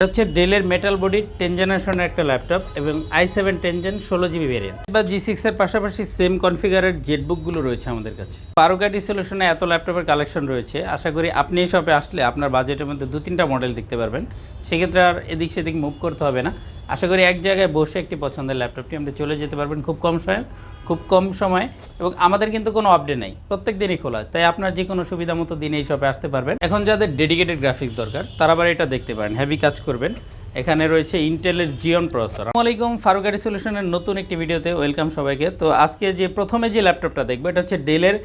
এটা হচ্ছে ডেলের মেটাল বডি টেন জেনারেশনের একটা ল্যাপটপ এবং আই সেভেন টেন জেন ষোলো জিবি ভেরিয়েন্ট বা জি সিক্সের পাশাপাশি সেম কনফিগারের জেটবুকগুলো রয়েছে আমাদের কাছে। পারোগাটি সলিউশনে এত ল্যাপটপের কালেকশন রয়েছে। আশা করি আপনি এই শপে আসলে আপনার বাজেটের মধ্যে দু, তিনটা মডেল দেখতে পারবেন। সেক্ষেত্রে আর এদিক সেদিক মুভ করতে হবে না। আশা করি এক জায়গায় বসে একটি পছন্দের ল্যাপটপটি আপনি চলে যেতে পারবেন খুব কম সময়ে, খুব কম সময় এবং আমাদের কিন্তু কোনো আপডেট নেই। প্রত্যেক দিনই খোলা তাই আপনার যে কোনো সুবিধা মতো দিনে এই শপে আসতে পারবেন। এখন যাদের ডেডিকেটেড গ্রাফিক্স দরকার, তারা আবার এটা দেখতে পারেন। হেভি কাজ করবেন। এখানে রয়েছে ইন্টেলের জিওন প্রসেসর আসসালামু আলাইকুম ফারুকারি সলিউশনের নতুন একটি ভিডিওতে ওয়েলকাম সবাইকে। তো আজকে যে প্রথমে যে ল্যাপটপটা দেখব, এটা হচ্ছে ডেলের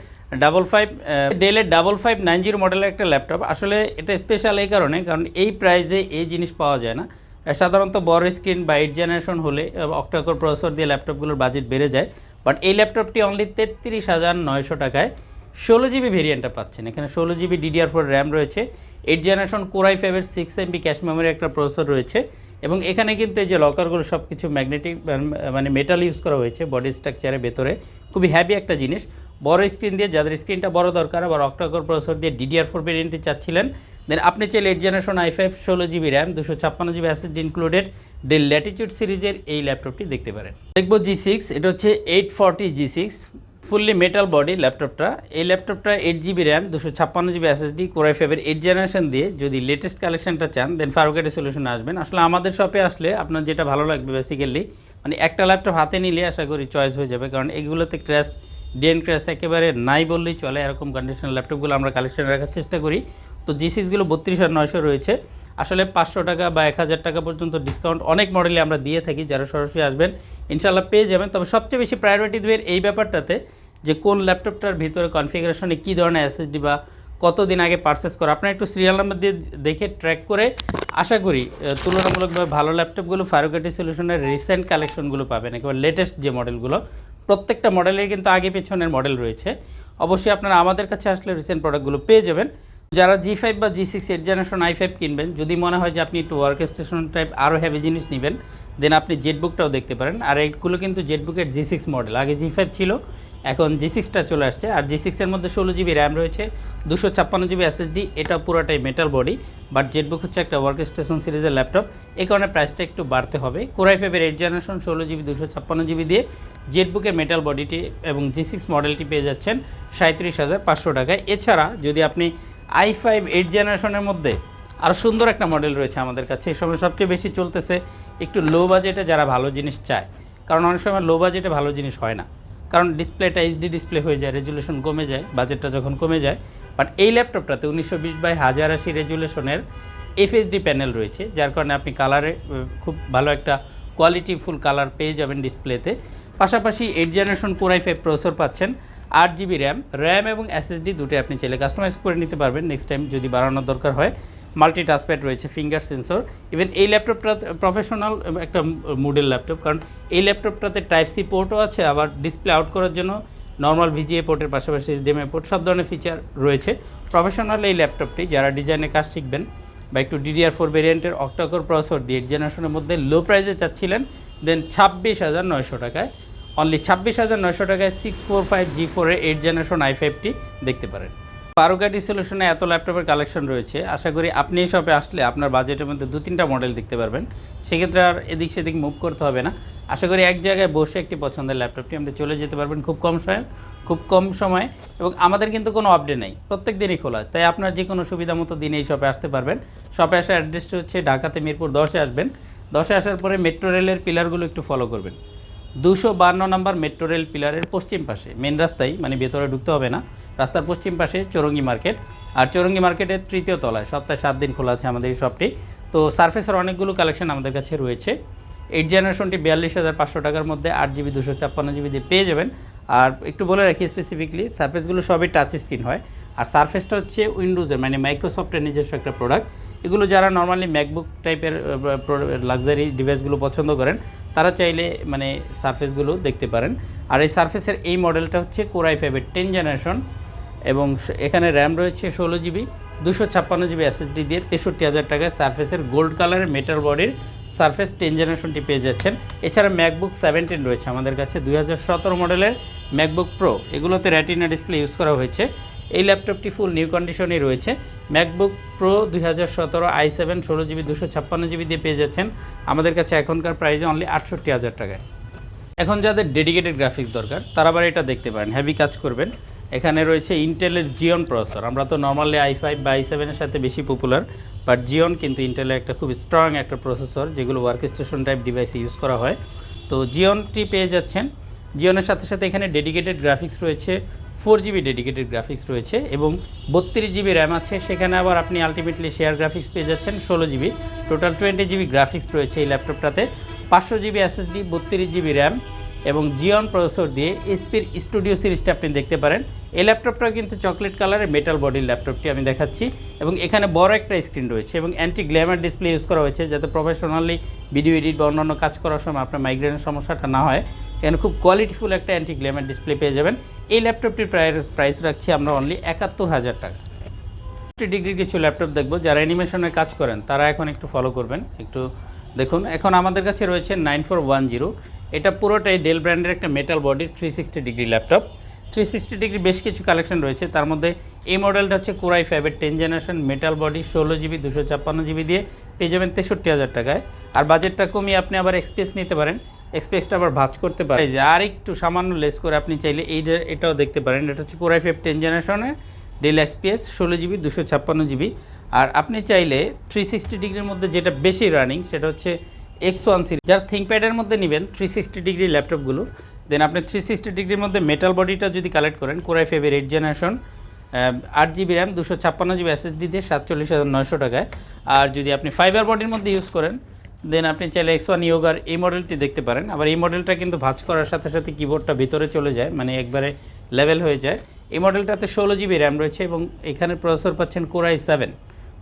ডাবল ফাইভ ডেলের ডাবল ফাইভ নাইন জিরো মডেলের একটা ল্যাপটপ। আসলে এটা স্পেশাল এই কারণে, কারণ এই প্রাইসে এই জিনিস পাওয়া যায় না। সাধারণত বড় স্ক্রিন বা এইট জেনারেশন হলে অক্টাকোর প্রসেসর দিয়ে ল্যাপটপগুলোর বাজেট বেড়ে যায়। বাট এই ল্যাপটপটি অনলি তেত্রিশ হাজার নয়শো টাকায়। ষোলো জিবি ভেরিয়েন্টটা পাচ্ছেন। এখানে ষোলো জিবি ডিডিআর ফোর র্যাম রয়েছে। এইট জেনারেশন কোরাই ফাইভের সিক্স এমবি ক্যাশ মেমোরি একটা প্রসেসর রয়েছে। এবং এখানে কিন্তু এই যে লকারগুলো সব কিছু ম্যাগনেটিক মানে মেটাল ইউজ করা হয়েছে বডি স্ট্রাকচারের ভেতরে। খুবই হ্যাভি একটা জিনিস। বড় স্ক্রিন দিয়ে যাদের স্ক্রিনটা বড় দরকার, আবার অক্টাকোর প্রসেসর দিয়ে ডিডিআর ফোর ভেরিয়েন্টটি চাচ্ছিলেন দেন আপনি চাইলে এইট জেনারেশন আই ফাইভ ষোলো জিবি র্যাম দুশো ছাপ্পান্ন GB SSD included Dell Latitude সিরিজের এই ল্যাপটপটি দেখতে পারেন। দেখব জি সিক্স এটা হচ্ছে eight forty G six fully metal body ল্যাপটপটা এই ল্যাপটপটা এইট জিবি র্যাম দুশো ছাপ্পান্ন জিবি এসএসডি কোরাই ফাইভের এইট জেনারেশন দিয়ে যদি লেটেস্ট কালেকশনটা চান দেন ফারুকেটের সলিউশন আসবেন। আসলে আমাদের শপে আসলে আপনার যেটা ভালো লাগবে বেসিক্যালি মানে একটা ল্যাপটপ হাতে নিলে আশা করি চয়েস হয়ে যাবে। কারণ এগুলোতে ক্র্যাশ ডেন ক্র্যাশ একেবারে নাই বললেই চলে। এরকম কন্ডিশনাল ল্যাপটপগুলো আমরা কালেকশন রাখার চেষ্টা করি। তো জি সিক্সগুলো বত্রিশ আর নয়শো রয়েছে। আসলে পাঁচশো টাকা বা এক হাজার টাকা পর্যন্ত ডিসকাউন্ট অনেক মডেলে আমরা দিয়ে থাকি, যারা সরাসরি আসবেন ইনশাল্লাহ পেয়ে যাবেন। তবে সবচেয়ে বেশি প্রায়োরিটি দেবেন এই ব্যাপারটাতে যে কোন ল্যাপটপটার ভিতরে কনফিগারেশনে কী ধরনের এসএসডি বা কতদিন আগে পারচেস করা। আপনার একটু সিরিয়াল নাম্বার দিয়ে দেখে ট্র্যাক করে আশা করি তুলনামূলকভাবে ভালো ল্যাপটপগুলো ফারুকাটি সলিউশনের রিসেন্ট কালেকশনগুলো পাবেন। একেবারে লেটেস্ট যে মডেলগুলো প্রত্যেকটা মডেলের কিন্তু আগে পেছনের মডেল রয়েছে। অবশ্যই আপনারা আমাদের কাছে আসলে রিসেন্ট প্রোডাক্টগুলো পেয়ে যাবেন। যারা জি ফাইভ বা G six eight generation i five কিনবেন, যদি মনে হয় যে আপনি একটু ওয়ার্ক স্টেশন টাইপ আরও হেভি জিনিস নেবেন দেন আপনি জেটবুকটাও দেখতে পারেন। আর এইগুলো কিন্তু জেটবুকের জি সিক্স মডেল আগে জি ফাইভ ছিল, এখন জি সিক্সটা চলে আসছে। আর জি সিক্সের মধ্যে ষোলো জিবি র্যাম রয়েছে, দুশো ছাপ্পান্ন জিবি এসএসডি এটা পুরোটাই মেটাল বডি বাট জেটবুক হচ্ছে একটা ওয়ার্ক স্টেশন সিরিজের ল্যাপটপ এই কারণে প্রাইসটা একটু বাড়তে হবে। কোরাই ফাইভের এইট জেনারেশন ষোলো জিবি দুশো ছাপ্পান্ন জিবি দিয়ে জেটবুকের মেটাল বডিটি এবং জি সিক্স মডেলটি পেয়ে যাচ্ছেন সাঁত্রিশ হাজার পাঁচশো টাকায়। এছাড়া যদি আপনি আই ফাইভ এইট জেনারেশনের মধ্যে আরও সুন্দর একটা মডেল রয়েছে আমাদের কাছে। এই সময় সবচেয়ে বেশি চলতেছে একটু লো বাজেটে যারা ভালো জিনিস চায়। কারণ অনেক সময় লো বাজেটে ভালো জিনিস হয় না। কারণ ডিসপ্লেটা এইচডি ডিসপ্লে হয়ে যায় রেজুলেশন কমে যায় বাজেটটা যখন কমে যায়। বাট এই ল্যাপটপটাতে উনিশশো বিশ বাই হাজার আশি রেজুলেশনের এফএসডি প্যানেল রয়েছে, যার কারণে আপনি কালারে খুব ভালো একটা কোয়ালিটি ফুল কালার পেয়ে যাবেন ডিসপ্লেতে পাশাপাশি eight generation core i five processor পাচ্ছেন। আট জিবি র্যাম র্যাম এবং এসএসডি দুটোই আপনি চাইলে কাস্টমাইজ করে নিতে পারবেন নেক্সট টাইম যদি বাড়ানোর দরকার হয়। মাল্টি টাচপ্যাড রয়েছে ফিঙ্গার সেন্সর ইভেন এই ল্যাপটপটা প্রফেশনাল একটা মুডেল ল্যাপটপ কারণ এই ল্যাপটপটাতে টাইপ সি পোর্টও আছে, আবার ডিসপ্লে আউট করার জন্য নর্মাল ভিজিএ পোর্টের পাশাপাশি এইচডিএমআই পোর্ট সব ধরনের ফিচার রয়েছে। প্রফেশনাল এই ল্যাপটপটি যারা ডিজাইনের কাজ শিখবেন বা একটু ডিডিআর ফোর ভেরিয়েন্টের অক্টাকোর প্রসেসর দিয়ে জেনারেশনের মধ্যে লো প্রাইসে চাচ্ছিলেন দেন ছাব্বিশ হাজার নয়শো টাকায় অনলি ছাব্বিশ হাজার নয়শো টাকায় সিক্স ফোর ফাইভ জি ফোরের এইট জেনারেশন আই ফাইভটি দেখতে পারেন। পারোগাটি সলিউশনে এত ল্যাপটপের কালেকশন রয়েছে। আশা করি আপনি এই শপে আসলে আপনার বাজেটের মধ্যে দু তিনটা মডেল দেখতে পারবেন। সেক্ষেত্রে আর এদিক সেদিক মুভ করতে হবে না। আশা করি এক জায়গায় বসে একটি পছন্দের ল্যাপটপটি আপনি চলে যেতে পারবেন খুব কম সময়, খুব কম সময় এবং আমাদের কিন্তু কোনো আপডেট নেই। প্রত্যেক দিনই খোলা। তাই আপনার যে কোনো সুবিধা মতো দিনে এই শপে আসতে পারবেন। শপে আসার অ্যাড্রেসটি হচ্ছে ঢাকাতে মিরপুর দশে আসবেন। দশে আসার পরে মেট্রো রেলের পিলারগুলো একটু ফলো করবেন। দুশো বান্ন নম্বর মেট্রো রেল পিলারের পশ্চিম পাশে মেন রাস্তায় মানে ভেতরে ঢুকতে হবে না। রাস্তার পশ্চিম পাশে চৌরঙ্গি মার্কেট। আর চৌরঙ্গি মার্কেটের তৃতীয় তলায়, সপ্তাহে সাত দিন খোলা আছে আমাদের এই শপটি তো সার্ফেসের অনেকগুলো কালেকশন আমাদের কাছে রয়েছে। এইট জেনারেশনটি বিয়াল্লিশ হাজার পাঁচশো টাকার মধ্যে আট জিবি, দুশো ছাপ্পান্ন জিবি দিয়ে পেয়ে যাবেন। আর একটু বলে রাখি স্পেসিফিকলি সার্ফেসগুলো সবই টাচ স্ক্রিন হয়। আর সার্ফেসটা হচ্ছে উইন্ডোজের মানে মাইক্রোসফটের নিজস্ব একটা প্রোডাক্ট এগুলো যারা নর্মালি ম্যাকবুক টাইপের লাক্সারি ডিভাইসগুলো পছন্দ করেন, তারা চাইলে মানে সার্ফেসগুলো দেখতে পারেন। আর এই সার্ফেসের এই মডেলটা হচ্ছে কোরাই ফাইভের টেন জেনারেশন এবং এখানে র্যাম রয়েছে ষোলো জিবি দুশো ছাপ্পান্ন জিবি এসএসডি দিয়ে তেষট্টি হাজার টাকায় সার্ফেসের গোল্ড কালারের মেটাল বডির সার্ফেস টেন জেনারেশনটি পেয়ে যাচ্ছেন। এছাড়া ম্যাকবুক সেভেন্টিন রয়েছে আমাদের কাছে, দুই হাজার সতেরো মডেলের ম্যাকবুক প্রো এগুলোতে র্যাটিনা ডিসপ্লে ইউজ করা হয়েছে। এই ল্যাপটপটি ফুল নিউ কন্ডিশনে রয়েছে। ম্যাকবুক প্রো দুই হাজার সতেরো আই সেভেন ষোলো জিবি দুশো ছাপ্পান্ন জিবি দিয়ে পেয়ে যাচ্ছেন। আমাদের কাছে এখনকার প্রাইসে অনলি আটষট্টি হাজার টাকায়। এখন যাদের ডেডিকেটেড গ্রাফিক্স দরকার, তারা আবার এটা দেখতে পারেন। হ্যাভি কাজ করবেন। এখানে রয়েছে ইন্টেলের জিওন প্রসেসর আমরা তো নর্মালি আই ফাইভ বা আই সেভেনের সাথে বেশি পপুলার বাট জিওন কিন্তু ইন্টেলের একটা খুব স্ট্রং একটা প্রসেসর যেগুলো ওয়ার্ক স্টেশন টাইপ ডিভাইসে ইউজ করা হয়। তো জিওনটি পেয়ে যাচ্ছেন। জিওনের সাথে সাথে এখানে ডেডিকেটেড গ্রাফিক্স রয়েছে। ফোর জিবি ডেডিকেটেড গ্রাফিক্স রয়েছে এবং বত্রিশ জিবি র্যাম আছে। সেখানে আবার আপনি আলটিমেটলি শেয়ার গ্রাফিক্স পেয়ে যাচ্ছেন ষোলো GB. Total twenty GB graphics রয়েছে এই ল্যাপটপটাতে পাঁচশো জিবি এসএসডি বত্রিশ জিবি র্যাম এবং জিওন প্রসেসর দিয়ে এসপির স্টুডিও সিরিজটা আপনি দেখতে পারেন। এই ল্যাপটপটা কিন্তু চকলেট কালারের মেটাল বডির ল্যাপটপটি আমি দেখাচ্ছি এবং এখানে বড় একটা স্ক্রিন রয়েছে এবং অ্যান্টি গ্ল্যামার ডিসপ্লে ইউজ করা হয়েছে যাতে প্রফেশনালি ভিডিও এডিট বা অন্যান্য কাজ করার সময় আপনার মাইগ্রেনের সমস্যাটা না হয়। এখানে খুব কোয়ালিটিফুল একটা অ্যান্টি গ্ল্যামার ডিসপ্লে পেয়ে যাবেন। এই ল্যাপটপটির প্রায় প্রাইস রাখছি আমরা অনলি একাত্তর হাজার টাকা। ফিফটি ডিগ্রির কিছু ল্যাপটপ দেখব, যারা অ্যানিমেশনের কাজ করেন, তারা এখন একটু ফলো করবেন। একটু দেখুন, এখন আমাদের কাছে রয়েছে নাইন ফোর ওয়ান জিরো এটা পুরোটাই ডেল ব্র্যান্ডের একটা মেটাল বডির three sixty degree laptop three sixty degree বেশ কিছু কালেকশন রয়েছে। তার মধ্যে এই মডেলটা হচ্ছে কোরাই ফাইভের টেন জেনারেশন মেটাল বডি ষোলো জিবি দুশো জিবি দিয়ে পেয়ে যাবেন তেষট্টি হাজার টাকায়। আর বাজেটটা কমিয়ে আপনি আবার এক্সপ্রেস নিতে পারেন। এক্সপ্রেসটা আবার ভাজ করতে পারে। যে আর একটু সামান্য লেস করে আপনি চাইলে এই এটাও দেখতে পারেন। এটা হচ্ছে কোরাই ফাইভ টেন জেনারেশনের ডেল এক্সপিএস ষোলো জিবি দুশো ছাপ্পান্ন জিবি আর আপনি চাইলে থ্রি সিক্সটি ডিগ্রির মধ্যে যেটা বেশি রানিং সেটা হচ্ছে এক্স ওয়ান সিরিজ যার থিঙ্কপ্যাডের মধ্যে নেবেন থ্রি সিক্সটি ডিগ্রি ল্যাপটপগুলো দেন আপনি থ্রি সিক্সটি ডিগ্রির মধ্যে মেটাল বডিটা যদি কালেক্ট করেন কোরাই ফাইভের এইট জেনারেশন আট জিবি র্যাম দুশো ছাপ্পান্ন জিবি এসএসডি দিয়ে সাতচল্লিশ হাজার নয়শো টাকায়। আর যদি আপনি ফাইবার বডির মধ্যে ইউজ করেন দেন আপনি চাইলে এক্স ওয়ান ইয়োগার এই মডেলটি দেখতে পারেন। আবার এই মডেলটা কিন্তু ভাঁজ করার সাথে সাথে কিবোর্ডটা ভিতরে চলে যায় মানে একবারে লেভেল হয়ে যায়। এই মডেলটাতে ষোলো জিবি র্যাম রয়েছে এবং এখানে প্রসেসর পাচ্ছেন core i seven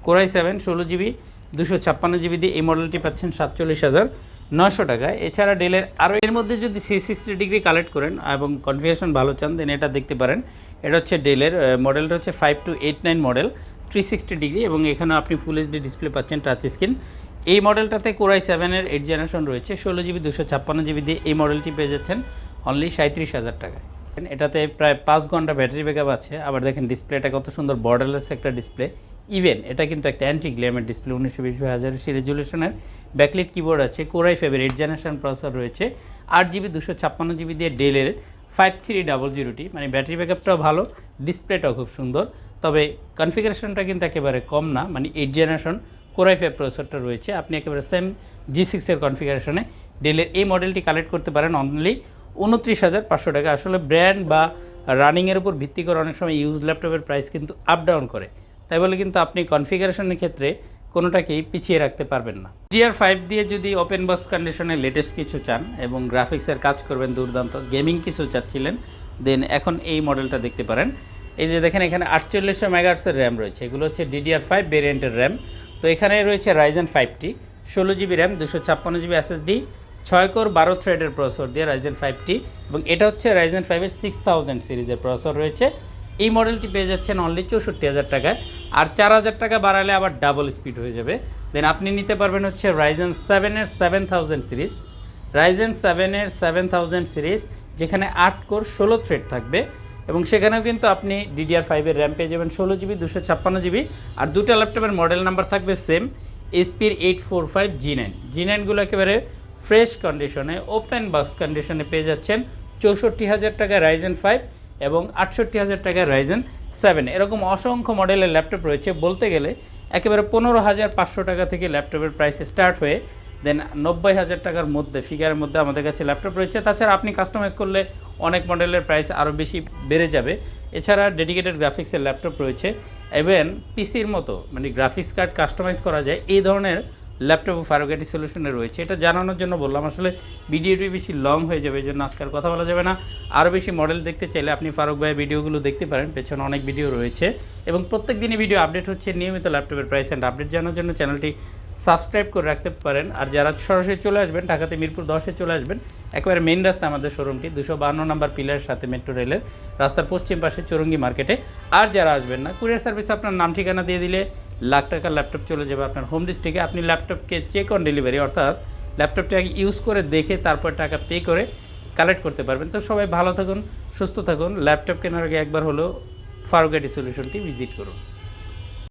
core i seven ষোলো জিবি দুশো ছাপ্পান্ন জিবি দিয়ে এই মডেলটি পাচ্ছেন সাতচল্লিশ হাজার নশো টাকা এছাড়া ডেলের আরও এর মধ্যে যদি সি সিক্সটি ডিগ্রি কালেক্ট করেন এবং কনফিগারেশন ভালো চান দেন এটা দেখতে পারেন। এটা হচ্ছে ডেলের মডেলটা হচ্ছে five two eight nine model three sixty degree এবং এখানে আপনি ফুল এইচডি ডিসপ্লে পাচ্ছেন টাচ স্ক্রিন এই মডেলটাতে কোরাই সেভেনের এইট জেনারেশন রয়েছে, ষোলো জিবি দুশো ছাপ্পান্ন জিবি দিয়ে এই মডেলটি পেয়ে যাচ্ছেন অনলি সাঁত্রিশ হাজার টাকায়। এটাতে প্রায় পাঁচ ঘণ্টা ব্যাটারি ব্যাকআপ আছে। আবার দেখেন ডিসপ্লেটা কত সুন্দর বর্ডারলেস একটা ডিসপ্লে ইভেন এটা কিন্তু একটা অ্যান্টি গ্লেমের ডিসপ্লে উনিশশো বিশ হাজার সি রেজুলেশনের ব্যাকলিট কিবোর্ড আছে কোরাই ফেভের এইট জেনারেশন প্রসেসর রয়েছে। আট জিবি দুশো ছাপ্পান্ন জিবি দিয়ে ডেলের ফাইভ থ্রি ডাবল জিরোটি মানে ব্যাটারি ব্যাকআপটাও ভালো ডিসপ্লেটাও খুব সুন্দর। তবে কনফিগারেশনটা কিন্তু একেবারে কম না মানে eight generation core i five প্রসেসরটা রয়েছে। আপনি একেবারে সেম জি সিক্সের কনফিগারেশনে ডেলের এই মডেলটি কালেক্ট করতে পারেন অনলি উনত্রিশ হাজার পাঁচশো টাকা। আসলে ব্র্যান্ড বা রানিংয়ের উপর ভিত্তি করে অনেক সময় ইউজ ল্যাপটপের প্রাইস কিন্তু আপ ডাউন করে। তাই বলে কিন্তু আপনি কনফিগারেশনের ক্ষেত্রে কোনোটাকেই পিছিয়ে রাখতে পারবেন না। জিআর ফাইভ দিয়ে যদি ওপেন বক্স কন্ডিশনে লেটেস্ট কিছু চান এবং গ্রাফিক্সের কাজ করবেন দুর্দান্ত গেমিং কিছু চাচ্ছিলেন দেন এখন এই মডেলটা দেখতে পারেন। এই যে দেখেন এখানে আটচল্লিশশো মেগাহার্টসের র্যাম রয়েছে। এগুলো হচ্ছে ডিডিআর ফাইভ ভেরিয়েন্টের র্যাম তো এখানে রয়েছে রাইজেন ফাইভটি ষোলো জিবি র্যাম দুশো ছাপ্পান্ন জিবি এসএসডি ছয় কোর, বারো থ্রেডের প্রসেসর দিয়ে রাইজেন ফাইভটি এবং এটা হচ্ছে রাইজেন ফাইভের সিক্স থাউজেন্ড সিরিজের প্রসেসর রয়েছে। এই মডেলটি পেয়ে যাচ্ছেন অনলি চৌষট্টি হাজার টাকায়। আর চার হাজার টাকা বাড়ালে আবার ডাবল স্পিড হয়ে যাবে। দেন আপনি নিতে পারবেন হচ্ছে রাইজেন সেভেনের সেভেন থাউজেন্ড সিরিজ রাইজেন সেভেনের সেভেন থাউজেন্ড সিরিজ যেখানে আট কোর, ষোলো থ্রেড থাকবে। এবং সেখানেও কিন্তু আপনি ডিডিআর ফাইভের র্যাম পেয়ে যাবেন ষোলো জিবি দুশো ছাপ্পান্ন জিবি আর দুটো ল্যাপটপের মডেল নাম্বার থাকবে সেম এসপির eight four five G nine G নাইনগুলো একেবারে ফ্রেশ কন্ডিশনে ওপেন বক্স কন্ডিশনে পেয়ে যাচ্ছেন চৌষট্টি হাজার টাকা রাইজেন ফাইভ এবং আটষট্টি হাজার টাকার রাইজেন সেভেন এরকম অসংখ্য মডেলের ল্যাপটপ রয়েছে, বলতে গেলে একেবারে পনেরো হাজার পাঁচশো টাকা থেকে ল্যাপটপের প্রাইস স্টার্ট হয়ে দেন নব্বই হাজার টাকার মধ্যে ফিগারের মধ্যে আমাদের কাছে ল্যাপটপ রয়েছে। তাছাড়া আপনি কাস্টমাইজ করলে অনেক মডেলের প্রাইস আরও বেশি বেড়ে যাবে। এছাড়া ডেডিকেটেড গ্রাফিক্সের ল্যাপটপ রয়েছে। ইভেন পিসির মতো মানে গ্রাফিক্স কার্ড কাস্টমাইজ করা যায়, এই ধরনের ল্যাপটপ ফারোগাটি সলিউশনে রয়েছে। এটা জানানোর জন্য বললাম, আসলে ভিডিওটি বেশি লং হয়ে যাবে এই জন্য আজকাল কথা বলা যাবে না। আরও বেশি মডেল দেখতে চাইলে আপনি ফারুক ভাইয়ের ভিডিওগুলো দেখতে পারেন, পেছনে অনেক ভিডিও রয়েছে। এবং প্রত্যেক দিনই ভিডিও আপডেট হচ্ছে, নিয়মিত ল্যাপটপের প্রাইস অ্যান্ড আপডেট জানার জন্য চ্যানেলটি সাবস্ক্রাইব করে রাখতে পারেন। আর যারা সরাসরি চলে আসবেন, ঢাকাতে মিরপুর দশে চলে আসবেন, একেবারে মেইন রাস্তা আমাদের শোরুমটি দুশো বান্ন নাম্বার পিলারের সাথে মেট্রো রেলের রাস্তার পশ্চিম পাশে চৌরঙ্গি মার্কেটে আর যারা আসবেন না কুরিয়ার সার্ভিস আপনার নাম, ঠিকানা দিয়ে দিলে লাখ টাকার ল্যাপটপ চলে যাবে আপনার হোম ডিস্ট্রিক্টে আপনি ল্যাপটপকে চেক অন ডেলিভারি অর্থাৎ ল্যাপটপটা ইউজ করে দেখে তারপর টাকা পে করে কালেক্ট করতে পারবেন। তো সবাই ভালো থাকুন, সুস্থ থাকুন। ল্যাপটপ কেনার আগে একবার হলো ফারুকাটি সলিউশনটি ভিজিট করুন।